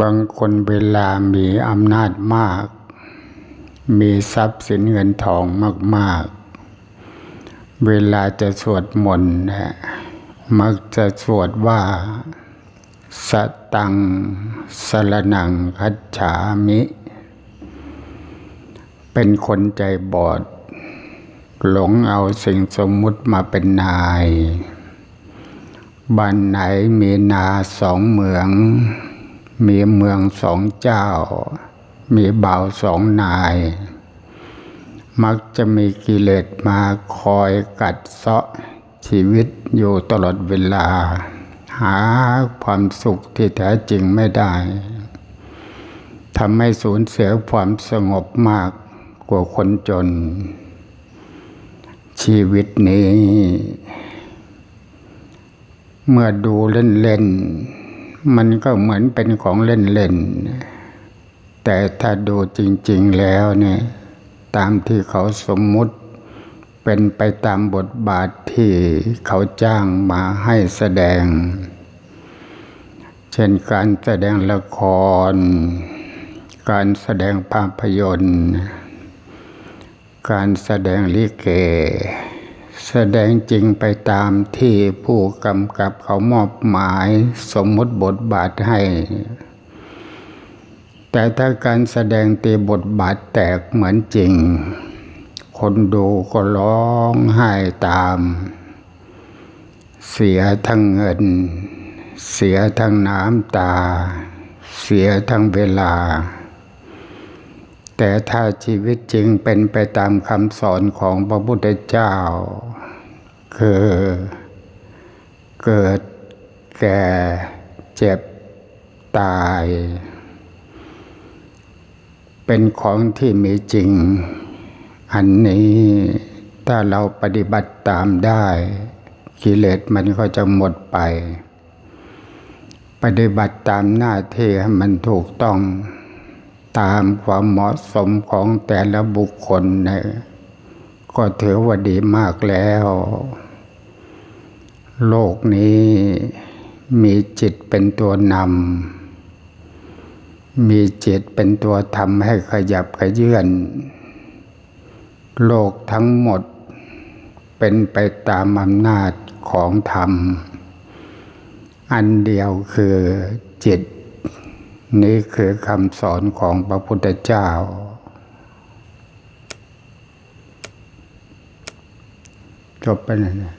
บางคนเวลามีอำนาจมาก มีทรัพย์สินเงินทองมาก ๆ เวลาจะสวดมนต์นะมักจะสวดว่า สตังสรนังคัจฉามิ เป็นคนใจบอด หลงเอาสิ่งสมมุติมาเป็นนาย บ้านไหนมีนาสองเหมือง มีเมืองสองเจ้า มีบ่าวสองนาย มักจะมีกิเลสมาคอยกัดเซาะชีวิตอยู่ตลอดเวลา หาความสุขที่แท้จริงไม่ได้ทำให้สูญเสียความสงบมากกว่าคนจน ชีวิตนี้ เมื่อดูเล่นๆ มันก็เหมือนเป็นของเล่นๆ แต่ถ้าดูจริงๆแล้วเนี่ยตามที่เขาสมมุติเป็นไปตามบทบาทที่เขาจ้างมาให้แสดง เช่นการแสดงละคร การแสดงภาพยนตร์ การแสดงลิเก แสดงจริงไปตามที่ผู้กำกับเขามอบหมายสมมุติบทบาทให้ แต่ถ้าการแสดงตีบทบาทแตกเหมือนจริง คนดูก็ร้องไห้ตาม เสียทั้งเงิน เสียทั้งน้ำตา เสียทั้งเวลา แต่ถ้าชีวิตจริงเป็นไปตามคำสอนของพระพุทธเจ้า คือเกิดแก่เจ็บตาย เป็นของที่มีจริง อันนี้ถ้าเราปฏิบัติตามได้กิเลสมันก็จะหมดไป ปฏิบัติตามหน้าที่ให้มันถูกต้อง ตามความเหมาะสมของแต่ละบุคคลเนี่ยก็ถือว่าดีมากแล้ว โลกนี้มีจิตเป็นตัวนำ มีจิตเป็นตัวทำให้ขยับขยื่น โลกทั้งหมดเป็นไปตามอำนาจของธรรม อันเดียวคือจิต นี่คือคำสอนของพระพุทธเจ้า จบไปแล้วนะ